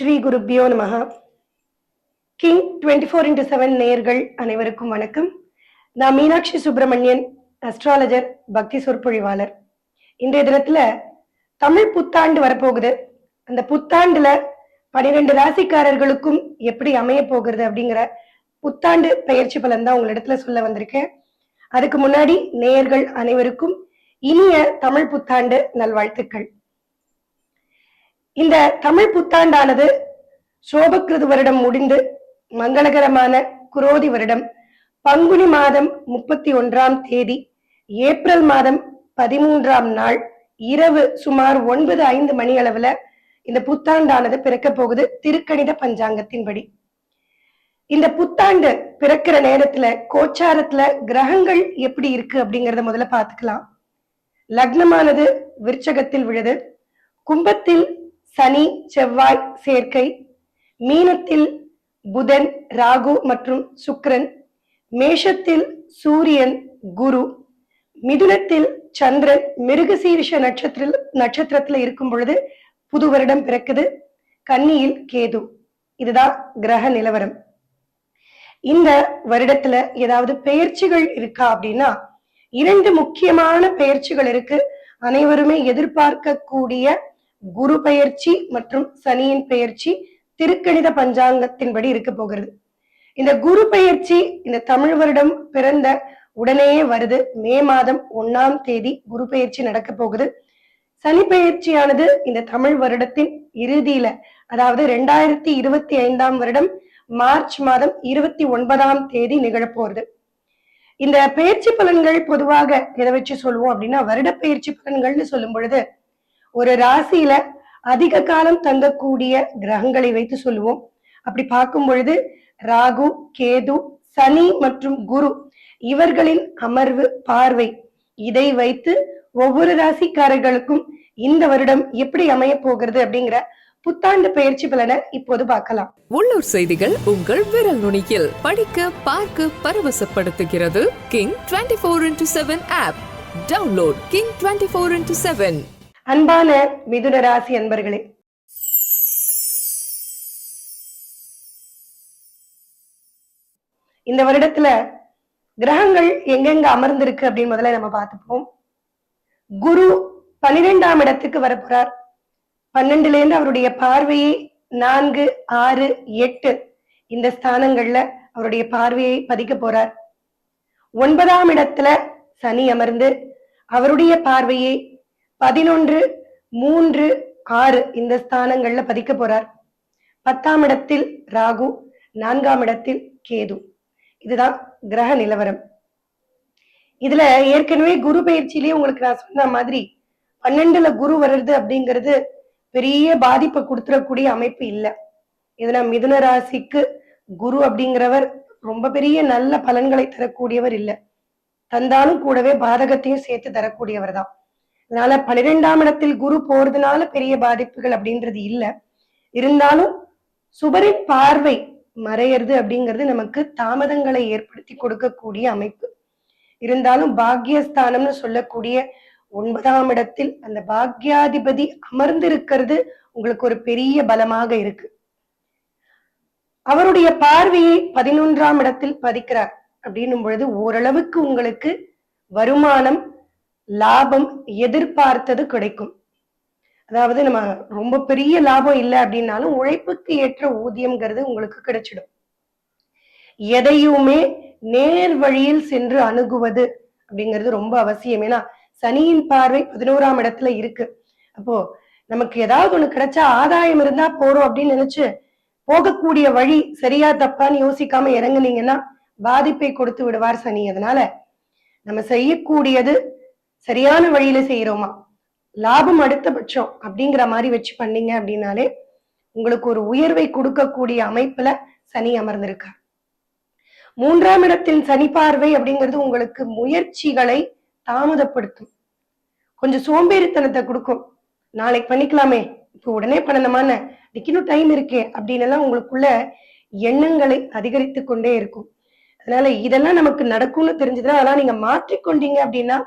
ஸ்ரீ குருப்பியோ நமக king twenty four into seven நேயர்கள் அனைவருக்கும் வணக்கம். நான் மீனாட்சி சுப்பிரமணியன் அஸ்ட்ராலஜர் பக்தி சொற்பொழிவாளர். இன்றைய தினத்துல தமிழ் புத்தாண்டு வரப்போகுது. அந்த புத்தாண்டுல பனிரெண்டு ராசிக்காரர்களுக்கும் எப்படி அமைய போகிறது அப்படிங்கிற புத்தாண்டு பயிற்சி பலன் தான் உங்களிடத்துல சொல்ல வந்திருக்கேன். அதுக்கு முன்னாடி நேயர்கள் அனைவருக்கும் இனிய தமிழ் புத்தாண்டு நல்வாழ்த்துக்கள். இந்த தமிழ் புத்தாண்டானது சோபக்கிருது வருடம் முடிந்து மங்களகரமான குரோதி வருடம். பங்குனி மாதம் முப்பத்தி ஒன்றாம் தேதி ஏப்ரல் மாதம் பதிமூன்றாம் நாள் இரவு சுமார் ஒன்பது ஐந்து மணி அளவுல இந்த புத்தாண்டானது பிறக்க போகுது. திருக்கணித பஞ்சாங்கத்தின்படி இந்த புத்தாண்டு பிறக்கிற நேரத்துல கோச்சாரத்துல கிரகங்கள் எப்படி இருக்கு அப்படிங்கறத முதல்ல பாத்துக்கலாம் லக்னமானது விருச்சகத்தில் விழுது. கும்பத்தில் சனி செவ்வாய் சேர்க்கை. மீனத்தில் புதன் ராகு மற்றும் சுக்ரன் மேஷத்தில் சூரியன் குரு. மிதுனத்தில் சந்திரன். மிருகசீரிஷ நட்சத்திர நட்சத்திரத்துல இருக்கும் பொழுது புது வருடம் பிறக்குது. கன்னியில் கேது. இதுதான் கிரக நிலவரம். இந்த வருடத்துல ஏதாவது பெயர்ச்சிகள் இருக்கா அப்படின்னா இரண்டு முக்கியமான பெயர்ச்சிகள் இருக்கு. அனைவருமே எதிர்பார்க்கக்கூடிய குரு பெயர்ச்சி மற்றும் சனியின் பெயர்ச்சி திருக்கணித பஞ்சாங்கத்தின்படி இருக்க போகிறது. இந்த குரு பெயர்ச்சி இந்த தமிழ் வருடம் பிறந்த உடனேயே வருது. மே மாதம் ஒன்னாம் தேதி குரு பெயர்ச்சி நடக்க போகுது. சனி பெயர்ச்சியானது இந்த தமிழ் வருடத்தின் இறுதியில அதாவது ரெண்டாயிரத்தி இருபத்தி ஐந்தாம் வருடம் மார்ச் மாதம் இருபத்தி ஒன்பதாம் தேதி நிகழப்போகுது இந்த பயிற்சி பலன்கள் பொதுவாக எதை வச்சு சொல்லுவோம் அப்படின்னா வருட பயிற்சி பலன்கள்னு சொல்லும் பொழுது ஒரு ராசியில அதிக காலம் தங்கக்கூடிய கிரகங்களை வைத்து சொல்லுவோம். அப்படி பார்க்கும் பொழுது ராகு கேது சனி மற்றும் குரு இவர்களின் அமர்வு பார்வை. இதை வைத்து ஒவ்வொரு ராசிக்காரர்களுக்கும் இந்த வருடம் எப்படி அமைய போகிறது அப்படிங்கிற புத்தாண்டு பயிற்சி பலனை இப்போது பார்க்கலாம். உள்ளூர் செய்திகள் உங்கள் விரல் நுனியில். படிக்க பார்க்க பரவசப்படுத்துகிறது. King twenty four into seven app download king twenty four into seven அன்பான மிதுன ராசி அன்பர்களே. இந்த வருடத்துல கிரகங்கள் எங்கெங்க அமர்ந்திருக்கு அப்படின்னு முதல்ல நம்ம பார்த்துப்போம். குரு பன்னிரெண்டாம் இடத்துக்கு வரப்போறார். பன்னெண்டுல இருந்து அவருடைய பார்வையை நான்கு ஆறு எட்டு இந்த ஸ்தானங்கள்ல அவருடைய பார்வையை பதிக்க போறார். ஒன்பதாம் இடத்துல சனி அமர்ந்து அவருடைய பார்வையை பதினொன்று மூன்று ஆறு இந்த ஸ்தானங்கள்ல பதிக்க போறார். பத்தாம் இடத்தில் ராகு நான்காம் இடத்தில் கேது. இதுதான் கிரக நிலவரம். இதுல ஏற்கனவே குரு பயிற்சியிலேயே உங்களுக்கு நான் சொன்ன மாதிரி பன்னெண்டுல குரு வர்றது அப்படிங்கிறது பெரிய பாதிப்பை கொடுத்துடக்கூடிய அமைப்பு இல்லை. இதுல மிதுன ராசிக்கு குரு அப்படிங்கிறவர் ரொம்ப பெரிய நல்ல பலன்களை தரக்கூடியவர் இல்லை. தந்தாலும் கூடவே பாதகத்தையும் சேர்த்து தரக்கூடியவர் தான். அதனால பன்னிரெண்டாம் இடத்தில் குரு போறதுனால பெரிய பாதிப்புகள் அப்படின்றது இல்லை. இருந்தாலும் சுபரின் பார்வை மறையிறது அப்படிங்கிறது நமக்கு தாமதங்களை ஏற்படுத்தி கொடுக்கக்கூடிய அமைப்பு. இருந்தாலும் பாக்யஸ்தானம்னு சொல்லக்கூடிய ஒன்பதாம் இடத்தில் அந்த பாக்யாதிபதி அமர்ந்திருக்கிறது உங்களுக்கு ஒரு பெரிய பலமாக இருக்கு. அவருடைய பார்வையை பதினொன்றாம் இடத்தில் பதிக்கிறார். அப்படின்னும் பொழுது ஓரளவுக்கு உங்களுக்கு வருமானம் லாபம் எதிர்பார்த்தது கிடைக்கும். அதாவது நம்ம ரொம்ப பெரிய லாபம் இல்லை அப்படின்னாலும் உழைப்புக்கு ஏற்ற ஊதியம்ங்கிறது உங்களுக்கு கிடைச்சிடும். எதையுமே நேர் வழியில் சென்று அணுகுவது அப்படிங்கிறது ரொம்ப அவசியம். ஏன்னா சனியின் பார்வை பதினோராம் இடத்துல இருக்கு. அப்போ நமக்கு ஏதாவது ஒண்ணு கிடைச்சா ஆதாயம் இருந்தா போறோம் அப்படின்னு நினைச்சு போகக்கூடிய வழி சரியா தப்பான்னு யோசிக்காம இறங்குனீங்கன்னா பாதிப்பை கொடுத்து விடுவார் சனி. அதனால நம்ம செய்யக்கூடியது சரியான வழியில செய்யறோமா? லாபம் அடுத்தபட்சம் அப்படிங்கிற மாதிரி வச்சு பண்ணீங்க அப்படின்னாலே உங்களுக்கு ஒரு உயர்வை கொடுக்கக்கூடிய அமைப்புல சனி அமர்ந்திருக்கார். மூன்றாம் இடத்தில் சனி பார்வை அப்படிங்கிறது உங்களுக்கு முயற்சிகளை தாமதப்படுத்தும். கொஞ்சம் சோம்பேறித்தனத்தை கொடுக்கும். நாளைக்கு பண்ணிக்கலாமே. இப்போ உடனே பண்ணணுமான இன்னும் டைம் இருக்கே அப்படின்னு எல்லாம் உங்களுக்குள்ள எண்ணங்களை அதிகரித்து கொண்டே இருக்கும். அதனால இதெல்லாம் நமக்கு நடக்கும்னு தெரிஞ்சதுன்னா அதெல்லாம் நீங்க மாற்றிக்கொண்டீங்க அப்படின்னா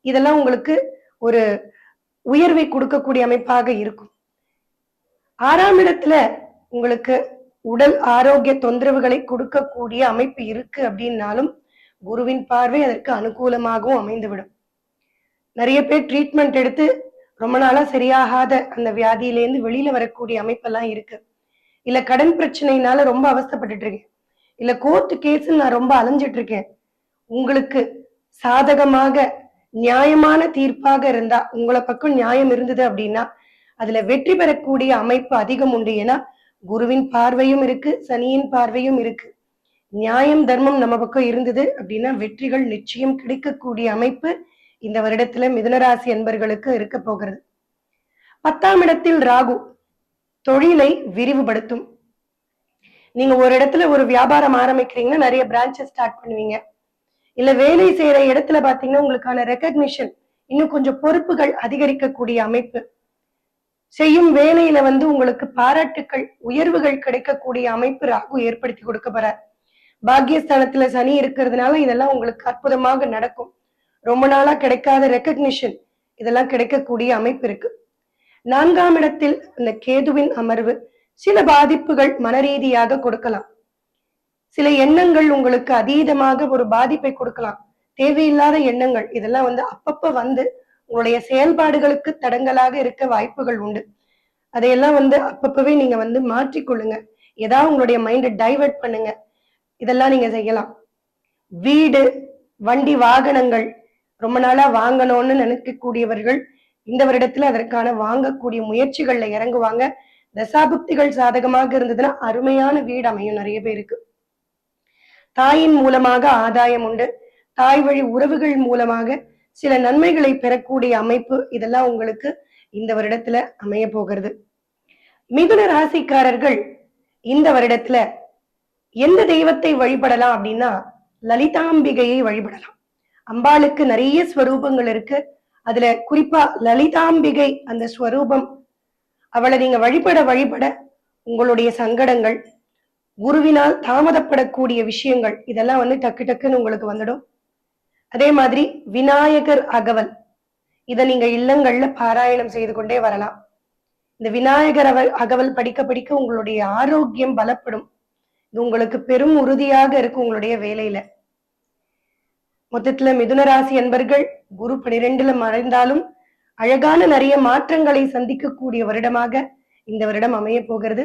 இதெல்லாம் உங்களுக்கு ஒரு உயர்வை கொடுக்கக்கூடிய அமைப்பாக இருக்கும். ஆறாம் இடத்துல உங்களுக்கு உடல் ஆரோக்கிய தொந்தரவுகளை கொடுக்கக்கூடிய அமைப்பு இருக்கு அப்படின்னாலும் குருவின் பார்வை அதற்கு அனுகூலமாகவும் அமைந்துவிடும். நிறைய பேர் ட்ரீட்மெண்ட் எடுத்து ரொம்ப நாளா சரியாகாத அந்த வியாதியிலேருந்து வெளியில வரக்கூடிய அமைப்பெல்லாம் இருக்கு. இல்ல கடன் பிரச்சனையினால ரொம்ப அவஸ்தைப்பட்டுட்டு இருக்கேன். இல்ல கோர்ட்டு கேஸில் நான் ரொம்ப அலைஞ்சிட்டு இருக்கேன். உங்களுக்கு சாதகமாக நியாயமான தீர்ப்பாக இருந்தா உங்களை பக்கம் நியாயம் இருந்தது அப்படின்னா அதுல வெற்றி பெறக்கூடிய அமைப்பு அதிகம் உண்டு. ஏன்னா குருவின் பார்வையும் இருக்கு சனியின் பார்வையும் இருக்கு. நியாயம் தர்மம் நம்ம பக்கம் இருந்தது அப்படின்னா வெற்றிகள் நிச்சயம் கிடைக்கக்கூடிய அமைப்பு இந்த வருடத்துல மிதுனராசி என்பர்களுக்கு இருக்க போகிறது. பத்தாம் இடத்தில் ராகு தொழிலை விரிவுபடுத்தும். நீங்க ஒரு இடத்துல ஒரு வியாபாரம் ஆரம்பிக்கிறீங்கன்னா நிறைய பிரான்ச்சஸ் ஸ்டார்ட் பண்ணுவீங்க. இல்ல வேலை செய்யற இடத்துல பாத்தீங்கன்னா உங்களுக்கான ரெக்கக்னிஷன் இன்னும் கொஞ்சம் பொறுப்புகள் அதிகரிக்கக்கூடிய அமைப்பு. செய்யும் வேலையில வந்து உங்களுக்கு பாராட்டுக்கள் உயர்வுகள் கிடைக்கக்கூடிய அமைப்பு ராகு ஏற்படுத்தி கொடுக்க போறார். பாக்கியஸ்தானத்துல சனி இருக்கிறதுனால இதெல்லாம் உங்களுக்கு அற்புதமாக நடக்கும். ரொம்ப நாளா கிடைக்காத ரெக்கக்னிஷன் இதெல்லாம் கிடைக்கக்கூடிய அமைப்பு இருக்கு. நான்காம் இடத்தில் இந்த கேதுவின் அமர்வு சில பாதிப்புகள் மனரீதியாக கொடுக்கலாம். சில எண்ணங்கள் உங்களுக்கு அதீதமாக ஒரு பாதிப்பை கொடுக்கலாம். தேவையில்லாத எண்ணங்கள் இதெல்லாம் வந்து அப்பப்ப வந்து உங்களுடைய செயல்பாடுகளுக்கு தடங்கலாக இருக்க வாய்ப்புகள் உண்டு. அதையெல்லாம் வந்து அப்பப்பவே நீங்க வந்து மாற்றிக்கொள்ளுங்க. ஏதாவது உங்களுடைய மைண்டை டைவர்ட் பண்ணுங்க. இதெல்லாம் நீங்க செய்யலாம். வீடு வண்டி வாகனங்கள் ரொம்ப நாளா வாங்கணும்னு நினைக்கக்கூடியவர்கள் இந்த வருடத்துல அதற்கான வாங்கக்கூடிய முயற்சிகள்ல இறங்குவாங்க. தசாபுக்திகள் சாதகமாக இருந்ததுன்னா அருமையான வீடு அமையும் நிறைய பேருக்கு. தாயின் மூலமாக ஆதாயம் உண்டு. தாய் வழி உறவுகள் மூலமாக சில நன்மைகளை பெறக்கூடிய அமைப்பு இதெல்லாம் உங்களுக்கு இந்த வருடத்துல அமைய போகிறது. மிதுன ராசிக்காரர்கள் இந்த வருடத்துல எந்த தெய்வத்தை வழிபடலாம் அப்படின்னா லலிதாம்பிகையை வழிபடலாம். அம்பாளுக்கு நிறைய ஸ்வரூபங்கள் இருக்கு. அதுல குறிப்பா லலிதாம்பிகை அந்த ஸ்வரூபம். அவளை நீங்க வழிபட வழிபட உங்களுடைய சங்கடங்கள் குருவினால் தாமதப்படக்கூடிய விஷயங்கள் இதெல்லாம் வந்து டக்கு டக்குன்னு உங்களுக்கு வந்துடும். அதே மாதிரி விநாயகர் அகவல். இதை நீங்க இல்லங்கள்ல பாராயணம் செய்து கொண்டே வரலாம். இந்த விநாயகர் அகவல் படிக்க படிக்க உங்களுடைய ஆரோக்கியம் பலப்படும். இது உங்களுக்கு பெரும் உறுதியாக இருக்கும் உங்களுடைய வேலையில. மொத்தத்துல மிதுனராசி என்பர்கள் குரு பனிரெண்டுல மறைந்தாலும் அழகான நிறைய மாற்றங்களை சந்திக்கக்கூடிய வருடமாக இந்த வருடம் அமைய போகிறது.